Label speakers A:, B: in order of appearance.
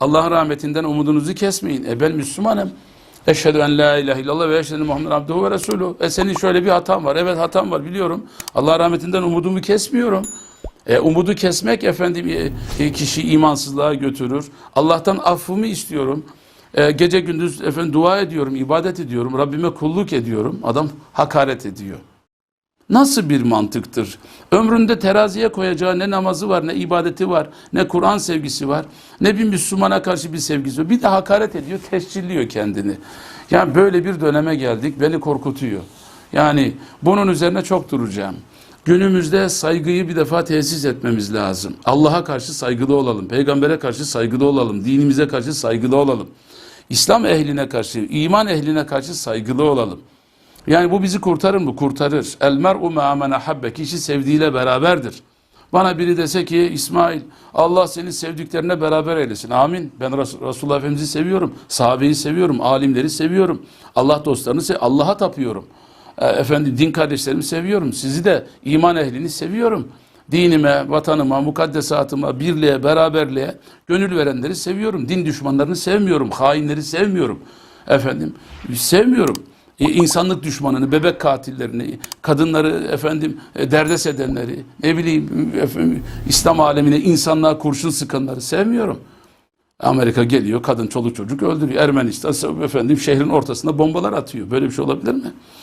A: Allah'ın rahmetinden umudunuzu kesmeyin. E ben Müslümanım. Eşhedü en la ilahe illallah ve eşhedü Muhammed abduhu ve resulü. E senin şöyle bir hatan var. Evet hatam var biliyorum. Allah rahmetinden umudumu kesmiyorum. E, umudu kesmek efendim e, e, kişi imansızlığa götürür. Allah'tan affımı istiyorum. E, gece gündüz efendim dua ediyorum, ibadet ediyorum, Rabbime kulluk ediyorum. Adam hakaret ediyor. Nasıl bir mantıktır? Ömründe teraziye koyacağı ne namazı var, ne ibadeti var, ne Kur'an sevgisi var, ne bir Müslümana karşı bir sevgisi var. Bir de hakaret ediyor, tescilliyor kendini. Yani böyle bir döneme geldik, beni korkutuyor. Yani bunun üzerine çok duracağım. Günümüzde saygıyı bir defa tesis etmemiz lazım. Allah'a karşı saygılı olalım, peygambere karşı saygılı olalım, dinimize karşı saygılı olalım. İslam ehline karşı, iman ehline karşı saygılı olalım. Yani bu bizi kurtarır mı? Kurtarır. El mer'u ma men ahabbe. Kişi sevdiğiyle beraberdir. Bana biri dese ki İsmail Allah seni sevdiklerine beraber eylesin. Amin. Ben Res- Resulullah Efendimiz'i seviyorum. Sahabeyi seviyorum. Alimleri seviyorum. Allah dostlarını seviyorum. Allah'a tapıyorum. E, efendim din kardeşlerimi seviyorum. Sizi de iman ehlini seviyorum. Dinime, vatanıma, mukaddesatıma, birliğe, beraberliğe gönül verenleri seviyorum. Din düşmanlarını sevmiyorum. Hainleri sevmiyorum. Efendim sevmiyorum. E, insanlık düşmanını, bebek katillerini, kadınları efendim e, derdest edenleri, ne bileyim efendim, İslam alemine insanlığa kurşun sıkanları sevmiyorum. Amerika geliyor, kadın çoluk çocuk öldürüyor. Ermenistan efendim şehrin ortasına bombalar atıyor. Böyle bir şey olabilir mi?